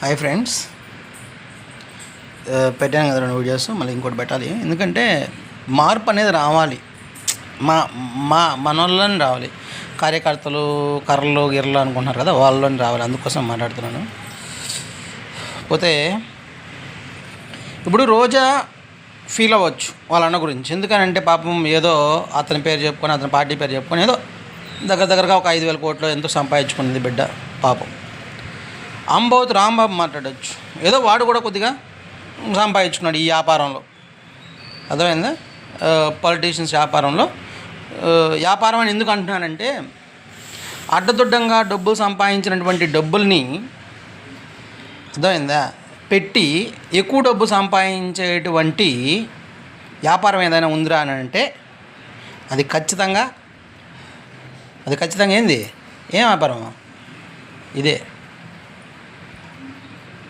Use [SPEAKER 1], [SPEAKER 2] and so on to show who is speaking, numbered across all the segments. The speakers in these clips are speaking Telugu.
[SPEAKER 1] Hi friends. పెట్టాను కదా రెండు వీడియోస్ మళ్ళీ ఇంకోటి పెట్టాలి. ఎందుకంటే మార్పు అనేది రావాలి. మా మా మనోళ్ళని రావాలి. కార్యకర్తలు కర్రలు గిర్రలు అనుకుంటున్నారు కదా వాళ్ళని రావాలి. అందుకోసం మాట్లాడుతున్నాను. పోతే ఇప్పుడు రోజా ఫీల్ అవ్వచ్చు వాళ్ళ అన్న గురించి. ఎందుకనంటే పాపం ఏదో అతని పేరు చెప్పుకొని అతని పార్టీ పేరు చెప్పుకొని ఏదో దగ్గర దగ్గరగా ఒక ఐదు వేల కోట్లు ఎంతో సంపాదించుకున్నది బిడ్డ పాపం. అంబోతు రాంబాబు మాట్లాడచ్చు. ఏదో వాడు కూడా కొద్దిగా సంపాదించుకున్నాడు ఈ వ్యాపారంలో. అర్థమైందా? పొలిటీషియన్స్ వ్యాపారంలో. వ్యాపారం అని ఎందుకు అంటున్నానంటే అడ్డదొడ్డంగా డబ్బులు సంపాదించినటువంటి డబ్బుల్ని అర్థమైందా? పెట్టి ఎక్కువ డబ్బు సంపాదించేటువంటి వ్యాపారం ఏదైనా ఉందిరా అని అంటే అది ఖచ్చితంగా అది ఖచ్చితంగా ఏంది? ఏం వ్యాపారం ఇదే.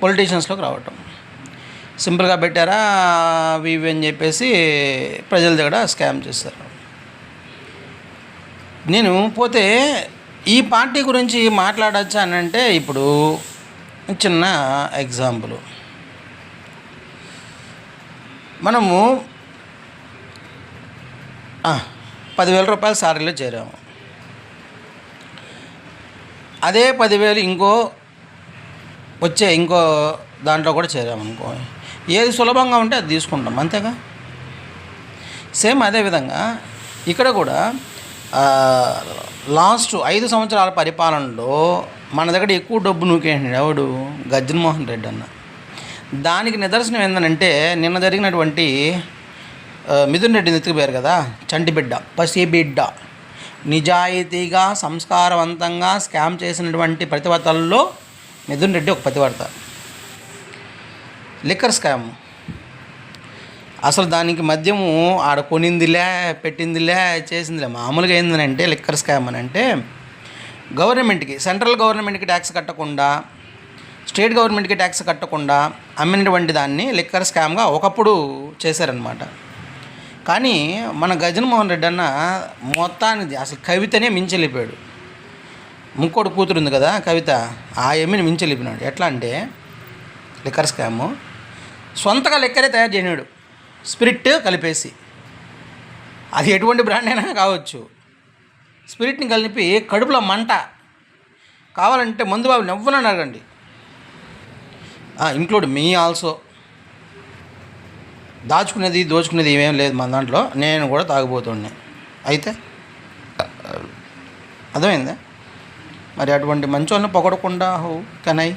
[SPEAKER 1] పొలిటీషియన్స్లోకి రావటం. సింపుల్గా పెట్టారా అవి ఇవి అని చెప్పేసి ప్రజల దగ్గర స్కామ్ చేస్తారు నేను పోతే ఈ పార్టీ గురించి మాట్లాడచ్చా అని అంటే ఇప్పుడు చిన్న ఎగ్జాంపుల్. మనము పదివేల రూపాయల సాలరీలో చేరాము. అదే పదివేలు ఇంకో వచ్చే ఇంకో దాంట్లో కూడా చేరామనుకో. ఏది సులభంగా ఉంటే అది తీసుకుంటాం అంతేగా? సేమ్ అదే విధంగా ఇక్కడ కూడా లాస్ట్ ఐదు సంవత్సరాల పరిపాలనలో మన దగ్గర ఎక్కువ డబ్బు నూకేంటి ఎవడు? గజన్మోహన్ రెడ్డి అన్న. దానికి నిదర్శనం ఏంటంటే నిన్న జరిగినటువంటి మిథున్ రెడ్డి ఎత్తుకుపోయారు కదా చంటి బిడ్డ పసి బిడ్డ. నిజాయితీగా సంస్కారవంతంగా స్కామ్ చేసినటువంటి ప్రతివతల్లో మిథున్ రెడ్డి ఒక పతివార్త లిక్కర్ స్కామ్. అసలు దానికి మద్యము ఆడ కొనిందిలే పెట్టిందిలే చేసిందిలే. మామూలుగా ఏంటంటే లిక్కర్ స్కామ్ అని అంటే గవర్నమెంట్కి సెంట్రల్ గవర్నమెంట్కి ట్యాక్స్ కట్టకుండా స్టేట్ గవర్నమెంట్కి ట్యాక్స్ కట్టకుండా అమ్మినటువంటి దాన్ని లిక్కర్ స్కామ్గా ఒకప్పుడు చేశారనమాట కానీ మన గజన్మోహన్ రెడ్డి అన్న మొత్తానికి అసలు కవితనే మించెళ్ళిపోయాడు ముక్కోడు కూతురు ఉంది కదా కవిత ఆ ఎమ్మిని మించెళ్ళిపోయినాడు ఎట్లా అంటే లిక్కర్ స్కాము. సొంతగా లిక్కరే తయారు చేయనాడు స్పిరిట్ కలిపేసి. అది ఎటువంటి బ్రాండ్ అయినా కావచ్చు. స్పిరిట్ని కలిపి కడుపులో మంట. కావాలంటే మందు బాబు నవ్వునని అడగండి ఇంక్లూడ్ మీ ఆల్సో. దాచుకునేది దోచుకునేది ఏమేం లేదు మన దాంట్లో. నేను కూడా తాగిపోతుండే అయితే? అర్థమైందా? మరి అటువంటి మంచోళ్ళని పొగడకుండా హౌ కెన్ ఐ